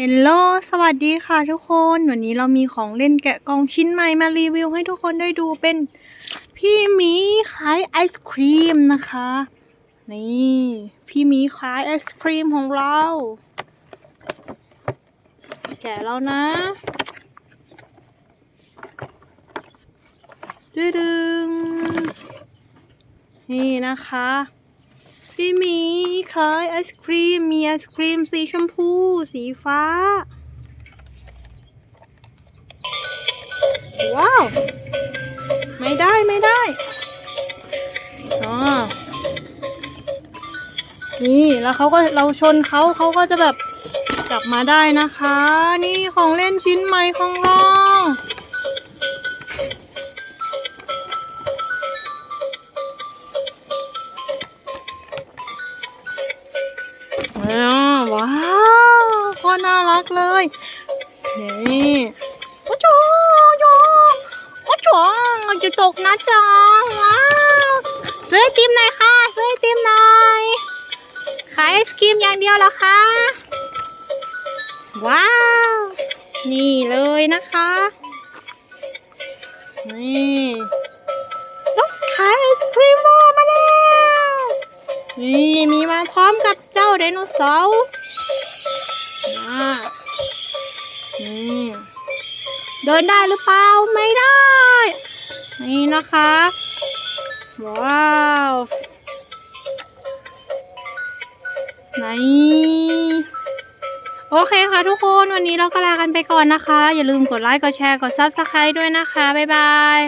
เฮลโลสวัสดีค่ะทุกคน วันนี้เรามีของเล่นแกะกล่องชิ้นใหม่มารีวิวให้ทุกคนได้ดูเป็นพี่มีขายไอศครีมนะคะ นี่พี่มีขายไอศครีมของเรา แกะแล้วนะดึดึงนี่นะคะ พี่มีขายไอศครีม มีไอศครีมสีชมพู สีฟ้า ว้าว ไม่ได้ไม่ได้อ๋อนี่แล้วเขาก็เราชนเขาเขาก็จะแบบกลับมาได้นะคะ นี่ของเล่นชิ้นใหม่ของเรา อ้าว้าวโคตน่ารักเลยนี่โอ้โหโอ้โหโอ้โหจะตกนะจ๊ะว้าวซื้อติมหน่อยค่ะซื้อไอติมหน่อยขายไอศครีมอย่างเดียวเหรอคะว้าว นี่เลยนะคะ นี่ พร้อมกับเจ้าไดโนเสาร์อ่านี่เดินได้หรือเปล่า ไม่ได้ นี่นะคะ ว้าวไหนโอเคค่ะทุกคนวันนี้เราก็ลากันไปก่อนนะคะ อย่าลืมกดไลค์ กดแชร์ กด Subscribe ด้วยนะคะ บ๊ายบาย